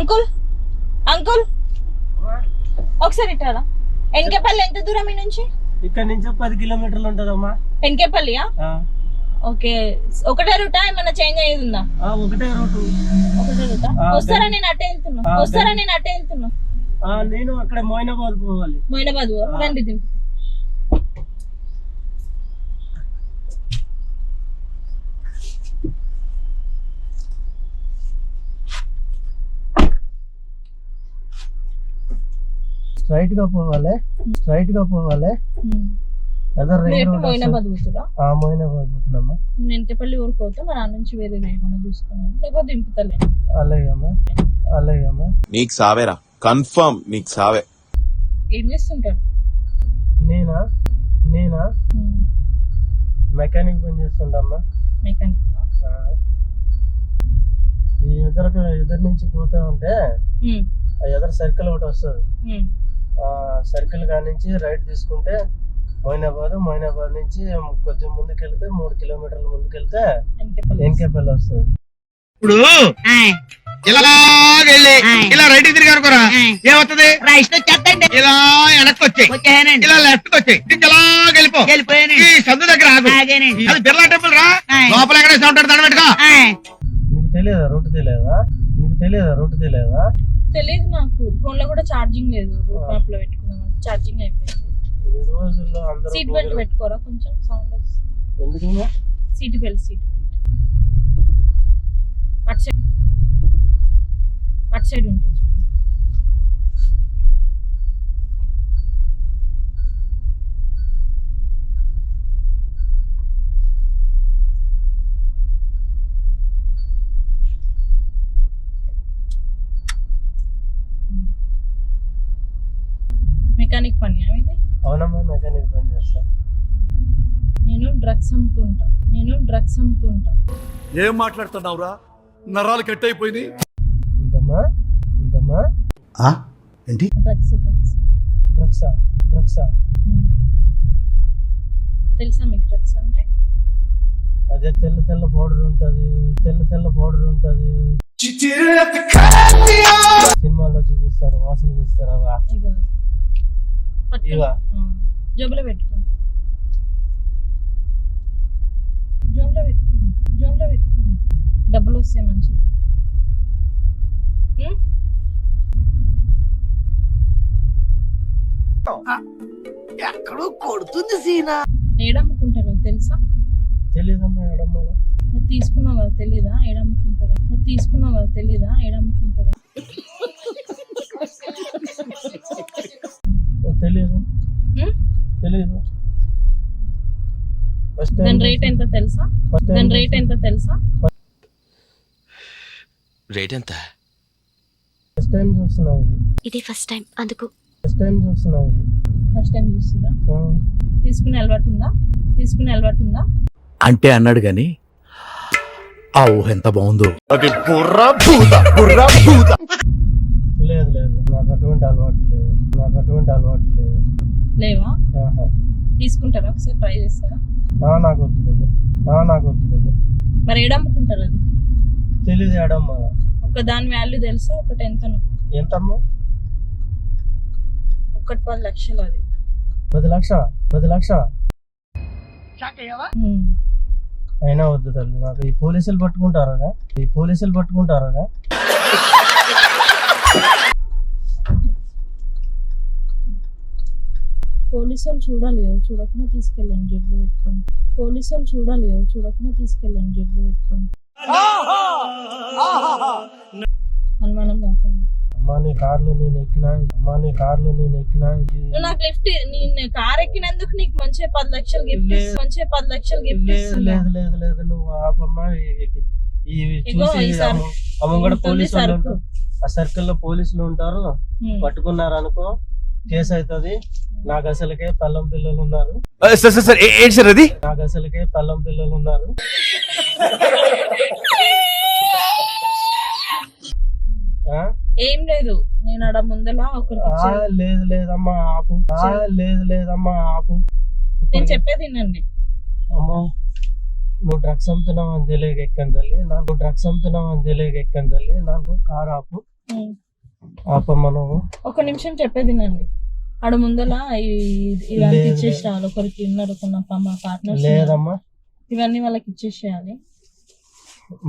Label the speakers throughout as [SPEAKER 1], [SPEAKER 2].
[SPEAKER 1] Uncle? Uncle? ఒకసారి ఇట్టారా ఎన్కేపల్లి ఎంత దూరం ఈ నుంచి?
[SPEAKER 2] ఇక్కడ నుంచి పది కిలోమీటర్లు ఉంటదమ్మా.
[SPEAKER 1] ఎన్కేపల్లియా? ఓకే. ఒకటే రూటా? ఏమన్నా చేంజ్ అయ్యేది ఉందా
[SPEAKER 2] ఒకటే రోడ్డు
[SPEAKER 1] ఒకటే రూటా? వస్తారా నేను అట్టే వెళ్తున్నా? వస్తారా నేను అట్టే వెళ్తున్నా?
[SPEAKER 2] నేను అక్కడ మోయినాబాద్ పోవాలి.
[SPEAKER 1] మొయినాబాద్. రండి
[SPEAKER 2] స్ట్రైట్గా పోవాలి. స్ట్రైట్గా పోవాలి. అదర్ రింగ్ రోడ్
[SPEAKER 1] మొయినాబాద్ పోతురా
[SPEAKER 2] ఆ మోయినాబాద్ పోతున్నామ్మా
[SPEAKER 1] నేను ఎంతపల్లి ఊరికి పోతా మరి ఆ నుంచి వేరే ఏమైనా చూసుకున్నాను. లేకపోతే దింపుతలే.
[SPEAKER 2] అలాగే అమ్మా అలాగే అమ్మా
[SPEAKER 3] నీకు సావేరా. కన్ఫర్మ్ నీకు సావే.
[SPEAKER 1] ఏం చేస్తుంటారు?
[SPEAKER 2] నేనా? నేనా? మెకానిక్ పని చేస్తుండమ్మా
[SPEAKER 1] మెకానిక్
[SPEAKER 2] ఆ. ఈ ఎదురు ఎదురు నుంచి పోతా ఉంటే ఆ ఎదురు సర్కిల్ ఒకటి వస్తుంది. సర్కిల్ కాడ నుంచి రైట్ తీసుకుంటే మొయినాబాద్ మొయినాబాద్ నుంచి కొంచెం ముందుకెళ్తే మూడు కిలోమీటర్ల ముందుకెళ్తే ఎన్కేపల్లి వస్తుంది.
[SPEAKER 4] ఇప్పుడు ఇలా వెళ్ళి ఇలా రైట్ తిరిగి అనుకోరా? ఏమవుతుంది?
[SPEAKER 5] రైట్ వచ్చేస్తండి
[SPEAKER 4] ఇలా వెనక్కి వచ్చాయి ఇలా లెఫ్ట్కి వచ్చాయి ఇలా వెళ్ళిపో. ఈ సందు దగ్గర ఆగు. అది బిర్లా టెంపుల్ రా. లోపల ఎక్కడేసి ఉంటాడు దాని పెట్టుకో.
[SPEAKER 2] మీకు తెలియదా? రూట్ తెలియదా? మీకు తెలియదా? రూట్ తెలియదా?
[SPEAKER 1] తెలియదు నాకు ఫోన్లో కూడా ఛార్జింగ్ లేదు. మ్యాప్లో పెట్టుకుందాం ఛార్జింగ్ అయిపోయింది.
[SPEAKER 2] ఈ రోజుల్లో అందరూ
[SPEAKER 1] సీట్ బెల్ట్ పెట్టుకోరా కొంచెం? సౌండ్
[SPEAKER 2] ఎందుకమ్మా
[SPEAKER 1] సీట్ బెల్ట్ సీట్ బెల్ట్ అటు సైడ్ అటు సైడ్ ఉంటుంది చూడు. మెకానిక్ పని ఇది
[SPEAKER 2] అవునమ్మా మెకానిక్ పని చేస్తా.
[SPEAKER 1] నేను డ్రగ్స్ అమ్ముతుంటా. నేను డ్రగ్స్ అమ్ముతుంటా.
[SPEAKER 6] ఏం మాట్లాడుతున్నావురా? నరాలు కట్ అయిపోయింది
[SPEAKER 2] ఏంటమ్మా ఏంటమ్మా
[SPEAKER 6] ఏంటి?
[SPEAKER 1] Drugs drugs.
[SPEAKER 2] డ్రగ్సా? డ్రగ్సా?
[SPEAKER 1] తెలుసా మీకు డ్రగ్స్ అంటే?
[SPEAKER 2] అదే తెల్ల తెల్ల పౌడర్ ఉంటది తెల్ల తెల్ల పౌడర్ ఉంటది. సినిమాల్లో చూపిస్తారు వాసన చూపిస్తారు ఇవా?
[SPEAKER 1] జేబులో పెట్టుకో. జోబులో పెట్టుకో. జోబులో పెట్టుకో. డబ్బులు వస్తాయి మంచిది?
[SPEAKER 5] ఎక్కడో కొడుతుంది సీనా.
[SPEAKER 1] ఏడమ్ముకుంటారో తెలుసా?
[SPEAKER 2] తెలియదమ్మా ఎడమ్మలో
[SPEAKER 1] మరి తీసుకున్నావు కదా తెలీదా? ఏడమ్ముకుంటారా? మరి తీసుకున్నావు కదా తెలీదా? ఏడమ్ముకుంటారా?
[SPEAKER 2] తెలియదు? తెలియదు
[SPEAKER 1] దాని రేట్ ఎంత తెలుసా? దాని రేట్ ఎంత తెలుసా?
[SPEAKER 3] రేట్ ఎంత?
[SPEAKER 2] ఫస్ట్ టైం చూస్తున్నా ఇది.
[SPEAKER 7] ఇది ఫస్ట్ టైం అందుకు.
[SPEAKER 2] ఫస్ట్ టైం చూస్తున్నా ఇది.
[SPEAKER 1] ఫస్ట్ టైం చూస్తురా
[SPEAKER 2] ఆ,
[SPEAKER 1] తీసుకునే అలవాటు ఉందా తీసుకునే అలవాటు ఉందా
[SPEAKER 6] అంటే అన్నాడు గాని ఆ ఊహ ఎంత బాగుందో.
[SPEAKER 2] లేదు లేదు. నాకు అటువంటి అలవాట్లు లేవు. నాకు అటువంటి అలవాట్లు లేవు.
[SPEAKER 1] లేవా. తీసుకుంటారా? ఒకసారి ట్రై చేస్తారా?
[SPEAKER 2] నాకు వద్దు తల్లి. నాకు వద్దు తల్లి.
[SPEAKER 1] మరి ఏడమ్ముకుంటారు అది?
[SPEAKER 2] తెలియదు ఎడమ్మ
[SPEAKER 1] ఒక దాని వాల్యూ తెలుసా? ఒకటి ఎంతనో
[SPEAKER 2] ఎంతమ్మా?
[SPEAKER 1] ఒకటి పది లక్షలు అది.
[SPEAKER 2] పది లక్ష? పది లక్ష?
[SPEAKER 1] ఉమ్.
[SPEAKER 2] అయినా వద్దు తల్లి. నాకు ఈ పోలీసులు పట్టుకుంటారా ఈ పోలీసులు పట్టుకుంటారా
[SPEAKER 1] పోలీసు వాళ్ళు చూడాలి కదా చూడకుండా తీసుకెళ్ళండి జబ్బులు పెట్టుకొని. పోలీసు వాళ్ళు చూడాలి కదా చూడకుండా తీసుకెళ్ళండి జబ్బులు పెట్టుకొని. అనుమానం కాకుండా
[SPEAKER 2] అమ్మా నీ కార్లో నేను ఎక్కినా. అమ్మా నీ కార్లో నేను ఎక్కినా.
[SPEAKER 1] నువ్వు నాకు లిఫ్ట్ నేను కార్ ఎక్కినందుకు నీకు మంచిగా పది లక్షలు గిఫ్ట్. మంచిగా పది లక్షలు గిఫ్ట్
[SPEAKER 2] లేదు లేదు లేదు నువ్వు ఆపమ్మా. ఈ- చూసి కూడా. ఉంటారు ఆ సర్కిల్లో పోలీసులు ఉంటారు. పట్టుకున్నారు అనుకో కేసు అవుతుంది నాకు అసలుకే పల్లం పిల్లలు ఉన్నారు.
[SPEAKER 3] సార్ సార్ సార్ ఏంటి సార్ అది?
[SPEAKER 2] నాకు అసలుకే పల్లం పిల్లలు ఉన్నారు. ఆ?
[SPEAKER 1] ఏం లేదు. నేను ఆడ ముందల ఒకరికి.
[SPEAKER 2] లేదు లేదమ్మా ఆపు. ఆ, లేదు లేదమ్మా ఆపు.
[SPEAKER 1] నేను చెప్పేది వినండి.
[SPEAKER 2] అమ్మో. నువ్వు డ్రగ్స్ అమ్ముతున్నావు అని తెలియక ఎక్కాను తల్లి నాకు డ్రగ్స్ అమ్ముతున్నావు అని తెలియక ఎక్కాను తల్లి నాకు కారు ఆపు.
[SPEAKER 1] ఉమ్.
[SPEAKER 2] ఆపమ్మ నువ్వు.
[SPEAKER 1] ఒక నిమిషం చెప్పేదినండి ఆడ ముందల ఈ- ఇవన్నీ
[SPEAKER 2] లేదు.
[SPEAKER 1] ఇచ్చేసి రావాలి ఒకరికి ఉన్నారు మా పార్ట్నర్స్
[SPEAKER 2] లేదమ్మా.
[SPEAKER 1] ఇవన్నీ వాళ్ళకి ఇచ్చేసేయాలి.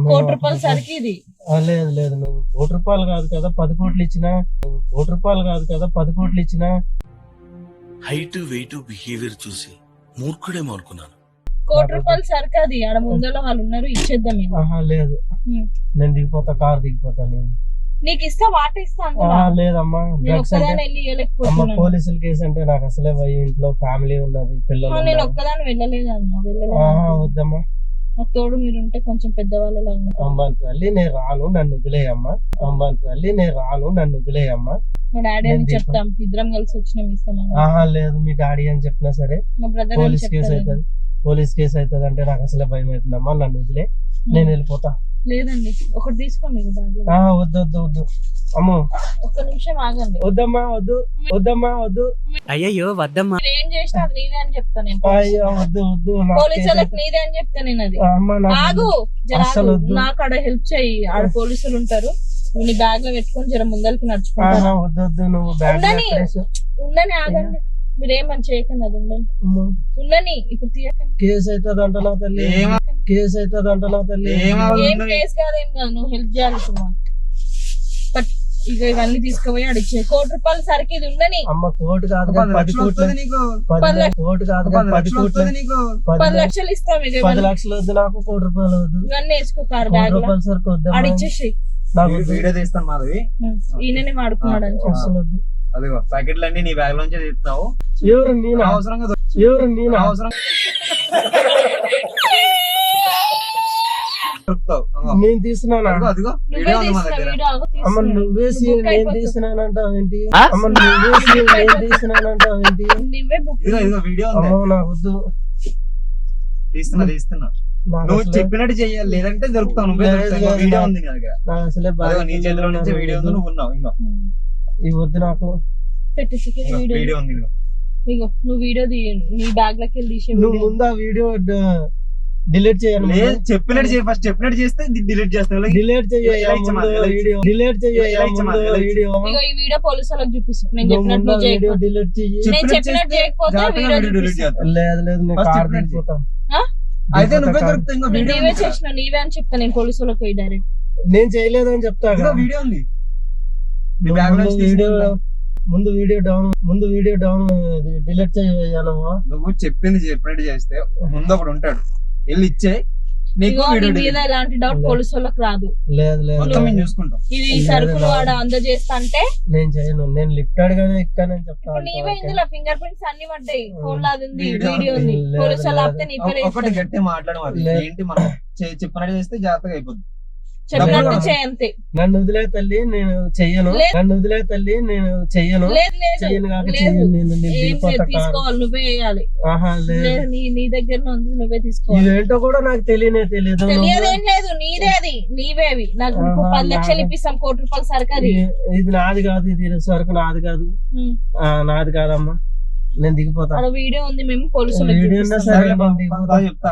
[SPEAKER 1] కోటి రూపాయల సరికి ఇది.
[SPEAKER 2] లేదు లేదు. నువ్వు కోటి రూపాయలు కాదు కదా పది కోట్లు ఇచ్చినా? నువ్వు కోటి రూపాయలు కాదు కదా పది కోట్లు ఇచ్చినా?
[SPEAKER 7] హైట్ వెయిట్ బిహేవియర్ చూసి మూర్ఖుడేమో అనుకున్నాను
[SPEAKER 1] కోటి రూపాయల సరికి అది ఆడ ముందల వాళ్ళు ఉన్నారు ఇచ్చేద్దాం ఇక.
[SPEAKER 2] ఆహా లేదు.
[SPEAKER 1] ఉమ్.
[SPEAKER 2] నేను దిగిపోతా కార్ దిగిపోతా నేను.
[SPEAKER 1] నీకు ఇస్తా వాట ఇస్తా
[SPEAKER 2] లేదమ్మా
[SPEAKER 1] నేను
[SPEAKER 2] డ్రగ్స్ అంటే
[SPEAKER 1] ఒక్కదాని వెళ్ళి
[SPEAKER 2] అమ్మ
[SPEAKER 1] ఇవ్వలేకపోతున్నాను
[SPEAKER 2] పోలీసుల కేసు అంటే నాకు అసలే భయం. ఇంట్లో ఫ్యామిలీ ఉన్నది పిల్లలు
[SPEAKER 1] ఆ, నేను
[SPEAKER 2] ఉన్నారు.
[SPEAKER 1] ఒక్కదాని వెళ్ళలేదు అన్న వెళ్ళలేదు.
[SPEAKER 2] ఆహా వద్దమ్మా.
[SPEAKER 1] నాకు తోడు మీరు ఉంటే కొంచెం ఉంటారు
[SPEAKER 2] అమ్మ తల్లి నేను రాను నన్ను వదిలేయమ్మా. అమ్మ తల్లి నేను రాను నన్ను వదిలేయమ్మా.
[SPEAKER 1] మా డాడీ
[SPEAKER 2] నేను
[SPEAKER 1] అని
[SPEAKER 2] దీపం.
[SPEAKER 1] చెప్తాం ఇద్దరం కలిసి వచ్చినాం ఇస్తామని
[SPEAKER 2] ఆహా లేదు మీ డాడీ అని చెప్పినా సరే
[SPEAKER 1] మా బ్రదర్ అని
[SPEAKER 2] పోలీస్ కేసు
[SPEAKER 1] చెప్తాను
[SPEAKER 2] అవుతుంది. పోలీస్ కేసు అవుతుంది అంటే నాకు అసలే భయం అవుతుందమ్మా నన్ను వదిలే. నేను వెళ్ళిపోతా.
[SPEAKER 1] లేదండి ఒకటి తీసుకోండి ఇక బ్యాగ్లో.
[SPEAKER 2] ఆ వద్దు వద్దు వద్దు. అమ్మో.
[SPEAKER 1] ఒక్క నిమిషం ఆగండి.
[SPEAKER 2] వద్దమ్మా వద్దు వద్దమ్మా వద్దు.
[SPEAKER 8] అయ్యయ్యో వద్దమ్మా.
[SPEAKER 1] మీరు ఏం చేసినా అది నీదే అని చెప్తా నేను
[SPEAKER 2] అయ్యో వద్దు వద్దు నాకు
[SPEAKER 1] పోలీసు
[SPEAKER 2] కేసు
[SPEAKER 1] వాళ్ళకి నీదే అని చెప్తా నేను అది.
[SPEAKER 2] ఆ, అమ్మ నాకు
[SPEAKER 1] ఆగు జర
[SPEAKER 2] అస్సలు
[SPEAKER 1] ఆగు.
[SPEAKER 2] వద్దు.
[SPEAKER 1] నాకు ఆడ హెల్ప్ చేయి ఆడ పోలీసులు ఉంటారు. నువ్వు నీ బ్యాగ్లో పెట్టుకొని జర ముందరికి నడుచుకుంటాను
[SPEAKER 2] ఆహా, వద్దు వద్దు నువ్వు బ్యాగ్
[SPEAKER 1] ఉండని. ఉండని ఆగండి. మీరేమని చేయకండి అది ఉండని ఉండని ఇప్పుడు తీయకండి.
[SPEAKER 2] కేసు అవుతుంది అంటున్నావు తల్లి.
[SPEAKER 4] ఏమ-
[SPEAKER 2] కేసు అవుతుంది అంటున్నావు తల్లి.
[SPEAKER 4] ఏమవ్వదు.
[SPEAKER 1] ఏం కేసు కాదేం కాదు నువ్వు హెల్ప్ చేయాలి మాకు. బట్ ఇక ఇవన్నీ తీసుకుపోయి అడిచే కోటి రూపాయలు సరికి ఇది ఉండని
[SPEAKER 2] అమ్మ కోటి కాదు
[SPEAKER 4] పది
[SPEAKER 2] కోట్లు. కోటి కాదు
[SPEAKER 4] పది లక్షలు
[SPEAKER 2] కోట్లు. పది
[SPEAKER 1] ఇస్తాం ఇక
[SPEAKER 2] పది. లక్షలు వద్దు నాకు కోటి రూపాయలు వద్దు.
[SPEAKER 1] ఇవన్నీ వేసుకో కార్
[SPEAKER 2] కోటి
[SPEAKER 1] బ్యాగ్లో
[SPEAKER 2] రూపాయలు సరికి వద్దు నాకు వద్దు.
[SPEAKER 4] వీడియో తీస్తాను మాధవి.
[SPEAKER 1] ఈయననే వాడుకున్నాడు అని.
[SPEAKER 4] అదిగో ప్యాకెట్లు అన్ని నీ బ్యాగ్ లోంచి తీస్తున్నావు
[SPEAKER 2] ఎవరు నేనా?
[SPEAKER 4] అవసరంగా
[SPEAKER 2] ఎవరు నేనా?
[SPEAKER 4] అవసరం.
[SPEAKER 2] నేను తీస్తున్నానా
[SPEAKER 4] అదిగో వీడియో ఉంది మా దగ్గర.
[SPEAKER 2] అమ్మ
[SPEAKER 1] నువ్వు
[SPEAKER 2] నేను. తీస్తున్నానంటావు ఏంటి? అమ్మ నువ్వేసి నేను తీస్తున్నానంటావు ఏంటి?
[SPEAKER 1] నువ్వే బుక్
[SPEAKER 4] ఇదిగో ఇదిగో వీడియో ఉంది.
[SPEAKER 2] వద్దు.
[SPEAKER 4] తీస్తున్నా తీస్తున్నా. నువ్వు చెప్పినట్టు చెయ్యాలి లేదంటే దొరుకుతావు. నువ్వే దొరుకుతావు. వీడియో. ఉంది నీ దగ్గర. నీ చేతిలో నుంచి వీడియో ఉంది నువ్వు ఉన్నావు ఇంకో.
[SPEAKER 2] ఈ వద్దు నాకు.
[SPEAKER 1] వీడియో.
[SPEAKER 4] ఉంది.
[SPEAKER 1] ఇగో నువ్వు వీడియో నీ బ్యాగ్లోకి వెళ్ళి తీసే
[SPEAKER 2] నువ్వు ముందు ఆ వీడియో డిలీట్ చేయాలి
[SPEAKER 4] లేదు చెప్పినట్టు చేయి ఫస్ట్ చెప్పినట్టు చేస్తే డిలీట్ ఇచ్చే.
[SPEAKER 2] వీడియో. డిలీట్
[SPEAKER 4] ఇచ్చే.
[SPEAKER 2] వీడియో.
[SPEAKER 1] ఇగో ఈ వీడియో పోలీసు వాళ్ళకి నేను చెప్పినట్టు నువ్వు
[SPEAKER 2] డిలీట్
[SPEAKER 1] నేను
[SPEAKER 4] చెప్పినట్టు
[SPEAKER 1] చేయకపోతే వీడియో
[SPEAKER 2] లేదు లేదు నేను కార్ దిగిపోతా?
[SPEAKER 4] అయితే నువ్వే. దొరుకుతావు ఇంకో వీడియో.
[SPEAKER 1] చేసిన నీవే అని చెప్తా. నేను పోలీసు వాళ్ళకి పోయి డైరెక్ట్
[SPEAKER 2] నేను చేయలేదు అని చెప్తా.
[SPEAKER 4] వీడియో ఉంది.
[SPEAKER 2] ముందు వీడియో
[SPEAKER 4] తీసుకుంటా.
[SPEAKER 2] ముందు వీడియో డౌన్ ముందు వీడియో డౌన్ డిలీట్ చేయయ్యా నువ్వు
[SPEAKER 4] చెప్పింది చెప్పినట్టు చేస్తే ముందు ఒకడు ఉంటాడు. వెళ్ళి ఇచ్చే నీకు
[SPEAKER 1] మీద. ఎలాంటి డౌట్
[SPEAKER 2] లేదు.
[SPEAKER 1] పోలీసు వాళ్ళకి రాదు.
[SPEAKER 2] లేదు లేదు.
[SPEAKER 4] మేము చూసుకుంటాం.
[SPEAKER 1] ఇది సరుకులు అందజేస్తా అంటే
[SPEAKER 2] నేను చేయను. నేను లిఫ్ట్ అడగానే ఎక్కానని చెప్తా
[SPEAKER 1] ఇప్పుడు నీవే ఇందులో ఫింగర్ ప్రింట్స్ అన్ని పడ్డాయి. ఫోన్లో అది ఉంది
[SPEAKER 4] వీడియో
[SPEAKER 1] వీడియో ఉంది.
[SPEAKER 2] లేదు,
[SPEAKER 1] పోలీసు వాళ్ళు
[SPEAKER 2] లేదు.
[SPEAKER 1] ఆపితే నీ పేరు
[SPEAKER 4] ఒకటి
[SPEAKER 1] వేస్తారు.
[SPEAKER 4] గట్టి. ఏంటి మనం చెప్పినట్టు చేస్తే జాగ్రత్తగా అయిపోద్ది.
[SPEAKER 1] చెప్పినట్టు
[SPEAKER 4] డబ్బులు
[SPEAKER 1] చేయి అంతే
[SPEAKER 2] నన్ను వదిలే తల్లి నేను చెయ్యను. నన్ను వదిలే తల్లి నేను చెయ్యను. చెయ్యను కాక. చెయ్యను. నేను.
[SPEAKER 1] తీసుకోవాలి నువ్వే వేయాలి.
[SPEAKER 2] ఆహా లేదు.
[SPEAKER 1] నీ నీ దగ్గర ఉంది నువ్వే తీసుకోవాలి.
[SPEAKER 2] ఇవేంటో కూడా నాకు తెలియనే తెలియదు
[SPEAKER 1] తెలియదేం లేదు నీదే అది నీవేవి నాకు పది లక్షలు. ఇప్పిస్తాం కోటి రూపాయలు సరుకు అది.
[SPEAKER 2] ఇది- నాది కాదు ఇది సరుకు నాది కాదు. నాది కాదమ్మా. నేను దిగిపోతా.
[SPEAKER 1] ఆడ వీడియో ఉంది మేము పోలీసులకు
[SPEAKER 2] వీడియో. సరే
[SPEAKER 4] చెప్తా.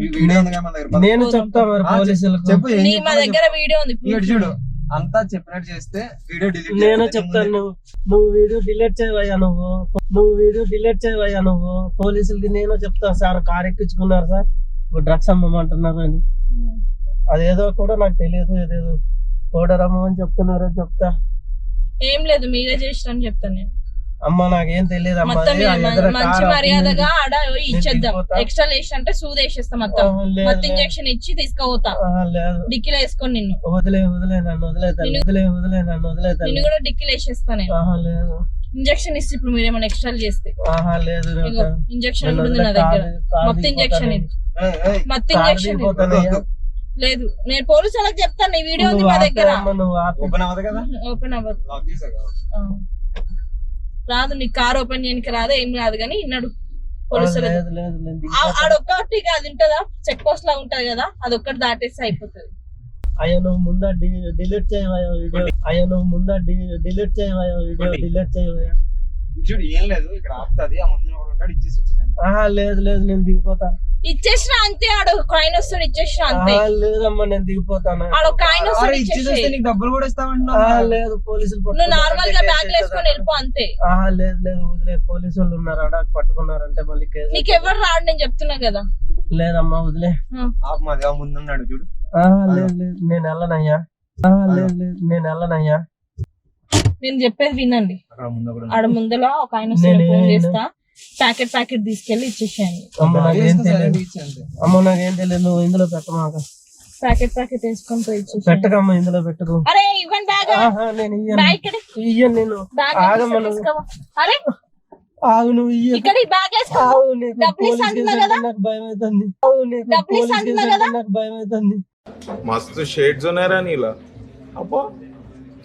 [SPEAKER 4] వీడియో ఉంది కదా మన దగ్గర? పద.
[SPEAKER 2] నేను చెప్తా మరి పోలీసులకు
[SPEAKER 4] చెప్పు
[SPEAKER 1] నీ మా దగ్గర వీడియో ఉంది.
[SPEAKER 4] ఇటు చూడు అంతా చెప్పినట్టు చేస్తే వీడియో డిలీట్
[SPEAKER 2] నేను చెప్తాను నువ్వు. నువ్వు వీడియో డిలీట్ చేయవయ్యా నువ్వు. నువ్వు వీడియో డిలీట్ చేయవయ్యా నువ్వు. పోలీసులకి నేను చెప్తాను సార్ కార్ ఎక్కించుకున్నారు సార్. డ్రగ్స్ అమ్మమంటున్నారు అని. అదేదో కూడా నాకు తెలియదు ఏదేదో. పౌడర్ అమ్మమని చెప్తున్నారు చెప్తా.
[SPEAKER 1] ఏం లేదు మీరే చేసిరని చెప్తాను నేను.
[SPEAKER 2] అమ్మ నాకేం తెలియదు
[SPEAKER 1] మంచి మర్యాదగా ఆడ ఇచ్చేద్దాం. ఎక్స్ట్రా లేషన్ అంటే సూది వేసేస్తాం మొత్తం. మొత్తం. ఇంజక్షన్ ఇచ్చి తీసుకుపోతా. డిక్కీలో వేసుకొని నిన్ను.
[SPEAKER 2] వదిలే వదిలే నన్ను వదిలే తల్లి
[SPEAKER 1] నిన్ను-
[SPEAKER 2] వదిలే వదిలే నన్ను వదిలే
[SPEAKER 1] నిన్ను కూడా డిక్కీలో వేసేస్తా నేను.
[SPEAKER 2] ఆహా లేదు.
[SPEAKER 1] ఇంజక్షన్ ఇస్తే ఇప్పుడు మీరు ఏమైనా ఎక్స్ట్రా చేస్తే.
[SPEAKER 2] ఆహా లేదు
[SPEAKER 1] ఇంజక్షన్ ఉంది నా దగ్గర. మొత్తం ఇంజక్షన్ ఇది. మొత్తం ఇంజక్షన్. లేదు. నేను పోలీసు వాళ్ళకి చెప్తాను ఈ వీడియో ఉంది మా దగ్గర.
[SPEAKER 2] అమ్మ, నువ్వు ఆపే.
[SPEAKER 4] ఓపెన్ అవ్వదు కదా?
[SPEAKER 1] ఓపెన్ అవ్వదు. రాదు నీ కార్ ఓపెన్ చేయడానికి రాదు ఏం రాదు కానీ ఇన్నాడు పోలీసులు.
[SPEAKER 2] దిగిపోతా.
[SPEAKER 1] ఆడొక్కటి అది ఉంటుందా చెక్ పోస్ట్ లా ఉంటది కదా అదొక్కటి దాటేస్తే అయిపోతుంది.
[SPEAKER 2] అయ్యా నువ్వు ముందా డిలీట్ చేయవా వీడియో. అయ్యా నువ్వు ముందా డిలీట్ చేయవా వీడియో డిలీట్ చేయవా
[SPEAKER 4] చూడు ఏం లేదు ఇక్కడ ఆపుతుంది ఆ ముందు ఒకడు ఉంటాడు ఇచ్చేసి వచ్చేసాను
[SPEAKER 2] ఆహా లేదు లేదు నేను దిగిపోతా.
[SPEAKER 1] ఇచ్చేసిన అంతే ఆడు కాయిన్ వస్తాడు ఇచ్చేసిన అంతే.
[SPEAKER 2] ఆహా, లేదమ్మా నేను దిగిపోతాను.
[SPEAKER 1] ఆడు కాయిన్
[SPEAKER 4] అరే
[SPEAKER 1] వస్తాడు
[SPEAKER 4] ఇచ్చేసి నీకు డబ్బులు కూడా
[SPEAKER 2] ఆహా,
[SPEAKER 4] ఇస్తామంటున్నావు
[SPEAKER 2] లేదు పోలీసులు
[SPEAKER 1] నువ్వు
[SPEAKER 2] పట్టుకున్నారు.
[SPEAKER 1] నార్మల్గా
[SPEAKER 2] కేసు
[SPEAKER 1] బ్యాగ్ వేసుకొని. వెళ్ళిపో అంతే.
[SPEAKER 2] ఆహా, లేదు లేదు వదిలే పోలీసు వాళ్ళు ఉన్నారు ఆడ పట్టుకున్నారంటే మళ్ళీ కేసు
[SPEAKER 1] నీకు ఎవరు రాడు నేను చెప్తున్నా కదా.
[SPEAKER 2] లేదమ్మా వదిలే.
[SPEAKER 4] ఆపు మాది ఆ ముందున్నాడు చూడు.
[SPEAKER 2] ఆహా, లేదు లేదు నేను వెళ్ళనయ్యా. ఆహా, లేదు లేదు నేను వెళ్ళనయ్యా.
[SPEAKER 1] నేను చెప్పేది వినండి
[SPEAKER 4] అక్కడ ముందు ఒకడు
[SPEAKER 1] ఆడ ముందర ఒక ఆయన వస్తాడు
[SPEAKER 2] నేను-
[SPEAKER 1] ఫోన్
[SPEAKER 2] నేను-
[SPEAKER 1] చేస్తా ప్యాకెట్ ప్యాకెట్ తీసుకెళ్లి ఇచ్చేసాను
[SPEAKER 2] అమ్మ నాకేం
[SPEAKER 4] వేసుకో
[SPEAKER 2] తెలియదు
[SPEAKER 4] సైలెంట్ ఇచ్చి అంతే.
[SPEAKER 2] అమ్మ నాకేం తెలియదు నువ్వు ఇందులో పెట్టమాక
[SPEAKER 1] ప్యాకెట్ ప్యాకెట్ వేసుకొని పోయి ఇచ్చేసాను
[SPEAKER 2] పెట్టకమ్మా ఇందులో పెట్టుకో
[SPEAKER 1] అరే ఇవ్వండి బ్యాగ్
[SPEAKER 2] ఆహా, నేను ఇయ్యను
[SPEAKER 1] బ్యాగ్ ఇక్కడ
[SPEAKER 2] ఇయ్యను నేను
[SPEAKER 1] బ్యాగ్
[SPEAKER 2] ఆగమ్మా నువ్వు.
[SPEAKER 1] తీసుకోవా అరే
[SPEAKER 2] ఆగు నువ్వు ఇయ్యను
[SPEAKER 1] ఇక్కడ ఈ బ్యాగ్ వేసుకో
[SPEAKER 2] ఆగు నీకు
[SPEAKER 1] డబ్బులు
[SPEAKER 2] పోలీస్
[SPEAKER 1] ఇస్తా
[SPEAKER 2] కేసు
[SPEAKER 1] కదా?
[SPEAKER 2] అంటే నాకు భయం అవుతుంది ఆగు నీకు
[SPEAKER 1] డబ్బులు
[SPEAKER 2] పోలీస్
[SPEAKER 1] ఇస్తా
[SPEAKER 2] కేసు
[SPEAKER 1] కదా?
[SPEAKER 2] అంటే నాకు భయం అవుతుంది
[SPEAKER 3] मस्त शेड्स होणार नीला अप्पा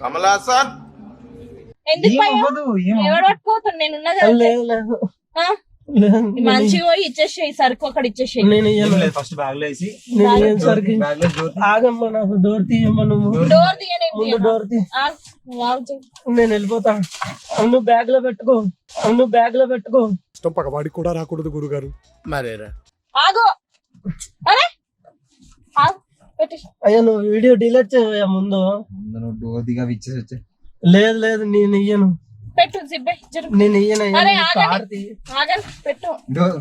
[SPEAKER 3] कमला असा
[SPEAKER 1] ఎందుకు ఎవడు నేను ఉన్నా కదా మంచిగా పోయి ఇచ్చేసేయి సరుకు అక్కడ ఇచ్చేసేయి.
[SPEAKER 2] నేను ఇయ్యను.
[SPEAKER 4] లేదు ఫస్ట్ బ్యాగ్లో వేసి
[SPEAKER 2] నేను సరికి ఆగమ్మా నాకు డోర్ తీయమ్మా నువ్వు.
[SPEAKER 1] డోర్ తీయనే
[SPEAKER 2] ముందు డోర్ తీ. నేను వెళ్ళిపోతా. అవును బ్యాగ్లో పెట్టుకో. అవును బ్యాగ్లో పెట్టుకో.
[SPEAKER 8] ఇష్టం పగవాడికి కూడా రాకూడదు గురుగారు.
[SPEAKER 6] మరేరా
[SPEAKER 1] ఆగు. అరే!
[SPEAKER 2] అయ్యా నువ్వు వీడియో డిలీట్ చేయవయ్యా ముందు.
[SPEAKER 4] ముందు నువ్వు డోర్ దిగా ఇచ్చేసి వచ్చే.
[SPEAKER 2] లేదు లేదు నేను ఇయ్యను
[SPEAKER 1] పెట్టు జిబ్బే జరుగు.
[SPEAKER 2] నేను ఇయ్యను
[SPEAKER 1] పెట్టు.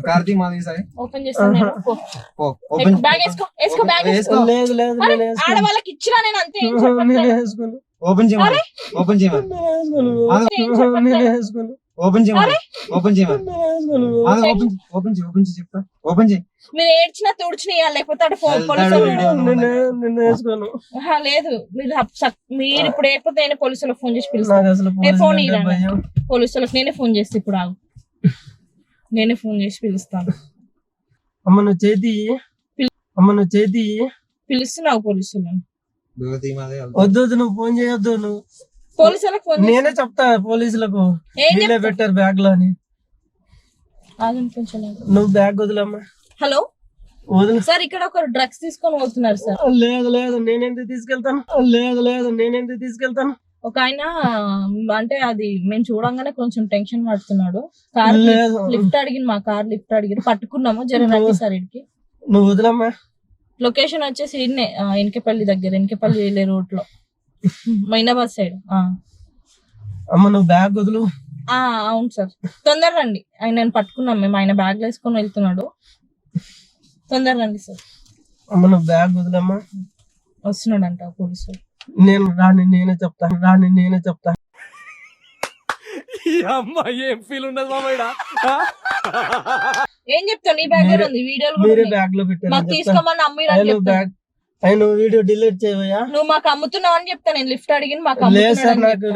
[SPEAKER 4] కార్తీ మాది సాయి
[SPEAKER 1] ఓపెన్ చేస్తాను బ్యాగ్ వేసుకో వేసుకో బ్యాగ్ వేసుకో.
[SPEAKER 2] లేదు లేదు
[SPEAKER 1] ఆడవాళ్ళకి ఇచ్చినా నేను అంతే
[SPEAKER 2] నేను. వేసుకోను
[SPEAKER 4] ఓపెన్ చేయమని. ఓపెన్ చేయమని.
[SPEAKER 2] నేను వేసుకోను
[SPEAKER 4] ఓపెన్ చేయమని. ఓపెన్ చేయమని. ఓపెన్ ఓపెన్ చేయి ఓపెన్ చేయి చెప్తా. ఓపెన్ చేయి.
[SPEAKER 1] మీరు ఏడ్చినా తుడిచినా లేకపోతే అటు ఫోన్
[SPEAKER 4] వెళ్తాడు
[SPEAKER 1] పోలీసు వాళ్ళు-
[SPEAKER 4] వీడియో.
[SPEAKER 2] నేను నేను వేసుకోను.
[SPEAKER 1] ఆహా, లేదు. మీరు మీరు ఇప్పుడు ఏకపోతే నేను పోలీసులకు ఫోన్ చేసి పిలుస్తాను ఫోన్
[SPEAKER 2] పోలీసులు
[SPEAKER 1] పోలీసులకు నేనే ఫోన్ చేస్తే ఇప్పుడు ఆగు. నేనే ఫోన్ చేసి పిలుస్తాను.
[SPEAKER 2] అమ్మ నువ్వు చేతి. అమ్మ నువ్వు చేతి.
[SPEAKER 1] పిలుస్తున్నావు పోలీసులను.
[SPEAKER 2] వద్దు నువ్వు ఫోన్ చేయొద్దు నువ్వు.
[SPEAKER 1] పోలీసులకు ఫోన్
[SPEAKER 2] నేనే చెప్తా పోలీసులకు.
[SPEAKER 1] ఏం
[SPEAKER 2] వీళ్ళే
[SPEAKER 1] చెప్తావు?
[SPEAKER 2] పెట్టారు బ్యాగ్లో అని. నువ్వు బ్యాగ్ వదిలమ్మా.
[SPEAKER 1] హలో?
[SPEAKER 2] వదిలి.
[SPEAKER 1] సార్ ఇక్కడ ఒకరు డ్రగ్స్ తీసుకొని పోతున్నారు సార్.
[SPEAKER 2] లేదు లేదు నేనెందుకు తీసుకెళ్తాను? లేదు లేదు నేనెందుకు తీసుకెళ్తాను?
[SPEAKER 1] ఒక ఆయన అంటే అది మేము చూడంగానే కొంచెం టెన్షన్ పడుతున్నాడు. కార్
[SPEAKER 2] లేదు.
[SPEAKER 1] లిఫ్ట్ అడిగిన మా కార్ లిఫ్ట్ అడిగిన పట్టుకున్నాము జర రండి సార్ ఇడికి
[SPEAKER 2] నువ్వు వదిలమ్మా.
[SPEAKER 1] లొకేషన్ వచ్చేసి ఇన్నే ఎనకపల్లి దగ్గర ఎనకపల్లి వెళ్ళే రోడ్లో మైనాబాద్ సైడ్
[SPEAKER 2] అమ్మ నువ్వు బ్యాగ్ వదులు.
[SPEAKER 1] అవును సార్. తొందర రండి. ఆయన నేను పట్టుకున్నాం మేము ఆయన బ్యాగ్లో వేసుకొని వెళ్తున్నాడు. తొందర రండి సార్.
[SPEAKER 2] అమ్మ నువ్వు బ్యాగ్ వదిలమ్మా.
[SPEAKER 1] వస్తున్నాడంట పోలీసు
[SPEAKER 2] నేను రాని నేనే చెప్తా రాని నేనే చెప్తా
[SPEAKER 6] ఈ అమ్మాయి ఏం ఫీల్ మామయ్య
[SPEAKER 1] ఏం చెప్తావు? నీ బ్యాగ్ ఉంది వీడియోలు
[SPEAKER 2] మీరే.
[SPEAKER 1] బ్యాగ్లో
[SPEAKER 2] పెట్టారు
[SPEAKER 1] తీసుకోమని చెప్తాను.
[SPEAKER 2] బ్యాగ్ నువ్వు వీడియో డిలీట్ చేయవయ్యా?
[SPEAKER 1] నువ్వు మాకు అమ్ముతున్నావు అని చెప్తా నేను లిఫ్ట్ అడిగిన మాకు
[SPEAKER 2] లేదు సార్ నాకు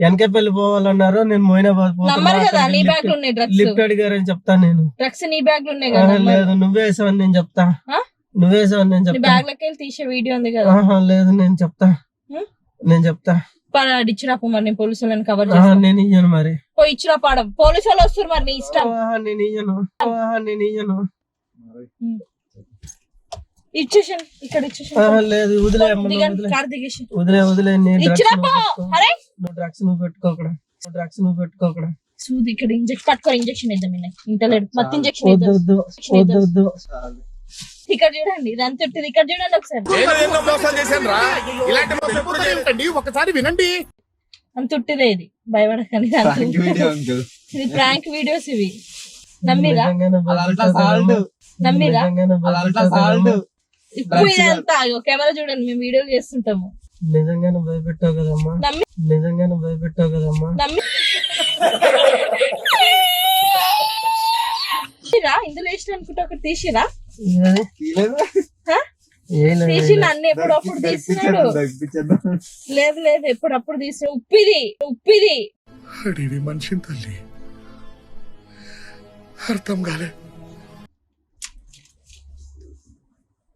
[SPEAKER 2] వెనకపల్లి పోవాలన్నారు నేను మోయినాబాద్.
[SPEAKER 1] నంబర్ కదా నీ బ్యాగ్లో
[SPEAKER 2] లిఫ్ట్-
[SPEAKER 1] ఉన్నాయి డ్రగ్స్.
[SPEAKER 2] లిఫ్ట్ అడిగారని చెప్తా నేను.
[SPEAKER 1] డ్రగ్స్ నీ బ్యాగ్లో ఉన్నాయి కదా.
[SPEAKER 2] లేదు నువ్వే వేసావని నేను చెప్తా? నువ్వే వేసావని నేను చెప్తా.
[SPEAKER 1] బ్యాగ్లోకి వెళ్ళి తీసే వీడియో ఉంది కదా.
[SPEAKER 2] లేదు నేను చెప్తా? నేను చెప్తా.
[SPEAKER 1] ఇచ్చినప్పు మరి నేను పోలీసులను కవర్ చేస్తాను
[SPEAKER 2] నేను ఇయ్యను మరి.
[SPEAKER 1] పోయి ఇచ్చిన పాడం పోలీసు వాళ్ళు వస్తారు మరి నీ ఇష్టం.
[SPEAKER 2] నేను ఇయ్యను. నేను ఇయ్యను.
[SPEAKER 1] ఇచ్చేసాను. ఇక్కడ ఇచ్చేసాను.
[SPEAKER 2] లేదు వదిలే వదిలే. వదిలే నువ్వు డ్రగ్స్ నువ్వు పెట్టుకో అక్కడ. డ్రగ్స్ నువ్వు పెట్టుకో అక్కడ.
[SPEAKER 1] సూది ఇక్కడ ఇంజెక్షన్ పట్టుకో ఇంజెక్షన్ ఇద్దాం ఈయన. ఇంటలేడు మత్తు ఇంజెక్షన్
[SPEAKER 2] వద్దు.
[SPEAKER 1] ఇద్దాం
[SPEAKER 2] వద్దు వద్దు. వద్దు
[SPEAKER 1] ఇక్కడ చూడండి ఇదంతా ఇక్కడ చూడండి ఒకసారి.
[SPEAKER 6] వినండి.
[SPEAKER 1] అంత ఉట్టిదే ఇది. భయపడకండి ఇది అంత
[SPEAKER 4] ప్రాంక్ వీడియో అంకుల్
[SPEAKER 1] ఇది ప్రాంక్ వీడియోస్ ఇవి. నమ్మిరా? నమ్మిరా? ఇప్పుడు ఇదంతా కెమెరా చూడండి మేము వీడియోలు చేస్తుంటాము.
[SPEAKER 2] నిజంగానే భయపెట్టావు కదమ్మా.
[SPEAKER 1] నమ్మి
[SPEAKER 2] నిజంగానే భయపెట్టావు కదమ్మా.
[SPEAKER 1] నమ్మి తీసిరా? ఇందులో వేసిన అనుకుంటే ఒకటి తీసిరా? తీసిన
[SPEAKER 2] లేదు.
[SPEAKER 1] అన్ని ఎప్పుడప్పుడు
[SPEAKER 4] దొరికిచ్చేద్దాం.
[SPEAKER 1] లేదు లేదు ఎప్పుడప్పుడు తీసిన ఉప్పిది ఉప్పిది.
[SPEAKER 8] మనిషిని తల్లి. అర్థం కాలే.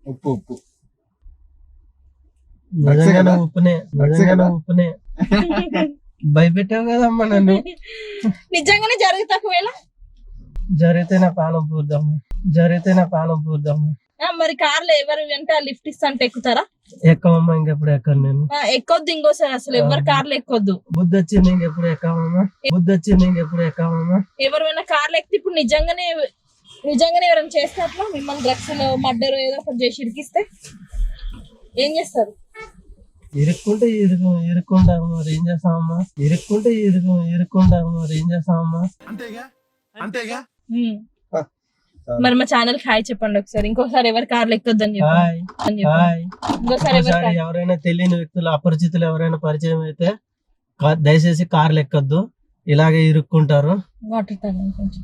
[SPEAKER 4] ఉప్పు ఉప్పు?
[SPEAKER 2] ఉప్పునే భయపెట్టావు కదమ్మా నన్ను.
[SPEAKER 1] నిజంగానే జరుగుతా ఒకవేళ?
[SPEAKER 2] జరిగితే నా పానం పూద్దాము జరిగితే నా పూద్దాము
[SPEAKER 1] ఆ, మరి కార్లో ఎవరు వెంట లిఫ్ట్ ఇస్తా అంటే ఎక్కుతారా?
[SPEAKER 2] ఎక్కవమ్మా ఇంకెప్పుడు ఎక్కను నేను.
[SPEAKER 1] ఆ, ఎక్కొద్దు ఇంకోసారి అసలు ఎవరు కార్లు ఎక్కొద్దు.
[SPEAKER 2] బుద్ధి వచ్చింది ఇంకెప్పుడు ఎక్కవమ్మా? బుద్ధి వచ్చింది ఇంకెప్పుడు ఎక్కవమ్మా?
[SPEAKER 1] ఎవరైనా కార్లు ఎక్కితే ఇప్పుడు నిజంగానే నిజంగానే ఎవరైనా చేస్తే అట్లా మిమ్మల్ని డ్రగ్స్ మర్డర్ ఏదో ఒకటి చేసి ఇరికిస్తే ఏం చేస్తారు?
[SPEAKER 2] ఇరుక్కుంటే ఇరుకు ఇరుక్కుంటాము మరి ఏం చేస్తామమ్మా ఇరుక్కుంటే ఇరుకు ఇరుక్కుంటాము మరి ఏం చేస్తామమ్మా
[SPEAKER 8] అంతేగా? అంతేగా.
[SPEAKER 1] మరి మా ఛానల్ హాయ్ చెప్పండి ఒకసారి. ఇంకోసారి ఎవరు కార్లు ఎక్కొద్దని ఇంకోసారి
[SPEAKER 2] ఎవరైనా తెలియని వ్యక్తులు అపరిచితులు ఎవరైనా పరిచయం అయితే దయచేసి కార్లు ఎక్కొద్దు. ఇలాగే ఇరుక్కుంటారు.
[SPEAKER 1] వాటర్ తాగండి కొంచెం.